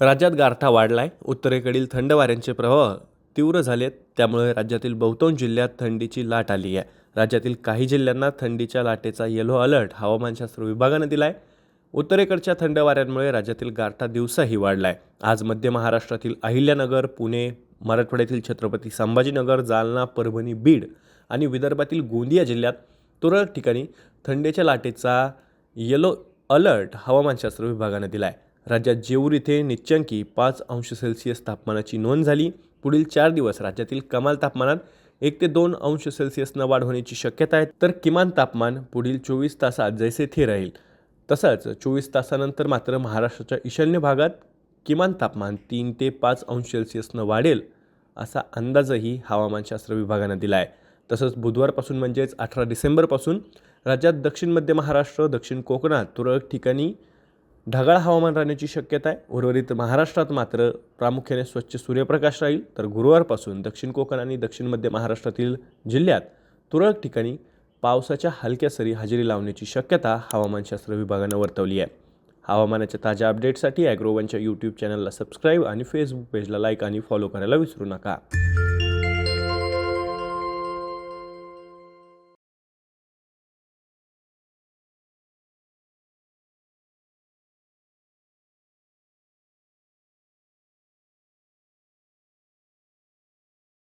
राज्यात गारठा वाढलाय. उत्तरेकडील थंड वाऱ्यांचे प्रवाह तीव्र झालेत. त्यामुळे राज्यातील बहुतांश जिल्ह्यात थंडीची लाट आली आहे. राज्यातील काही जिल्ह्यांना थंडीच्या लाटेचा येलो अलर्ट हवामानशास्त्र विभागानं दिला आहे उत्तरेकडच्या थंड वाऱ्यांमुळे राज्यातील गारठा दिवसाही वाढला आहे आज मध्य महाराष्ट्रातील अहिल्यानगर पुणे मराठवाड्यातील छत्रपती संभाजीनगर जालना परभणी बीड आणि विदर्भातील गोंदिया जिल्ह्यात तुरळक ठिकाणी थंडीच्या लाटेचा येलो अलर्ट हवामानशास्त्र विभागानं दिला आहे राज्यात जेऊर इथे निच्चंकी पाच अंश सेल्सिअस तापमानाची नोंद झाली. पुढील चार दिवस राज्यातील कमाल तापमानात एक ते दोन अंश सेल्सिअसनं वाढ होण्याची शक्यता आहे. तर किमान तापमान पुढील चोवीस तासात जैसे थे राहील. तसंच चोवीस तासानंतर मात्र महाराष्ट्राच्या ईशान्य भागात किमान तापमान तीन ते पाच अंश सेल्सिअसनं वाढेल असा अंदाजही हवामानशास्त्र विभागानं दिला आहे तसंच बुधवारपासून म्हणजेच अठरा डिसेंबरपासून राज्यात दक्षिण मध्य महाराष्ट्र दक्षिण कोकणात तुरळक ठिकाणी ढगाळ हवामान राहण्याची शक्यता आहे उर्वरित महाराष्ट्रात मात्र प्रामुख्याने स्वच्छ सूर्यप्रकाश राहील. तर गुरुवारपासून दक्षिण कोकण आणि दक्षिण मध्य महाराष्ट्रातील जिल्ह्यात तुरळक ठिकाणी पावसाच्या हलक्या सरी हजेरी लावण्याची शक्यता हवामानशास्त्र विभागानं वर्तवली आहे. हवामानाच्या ताज्या अपडेटसाठी ॲग्रोवनच्या यूट्यूब चॅनलला सबस्क्राईब आणि फेसबुक पेजला लाईक आणि फॉलो करायला विसरू नका.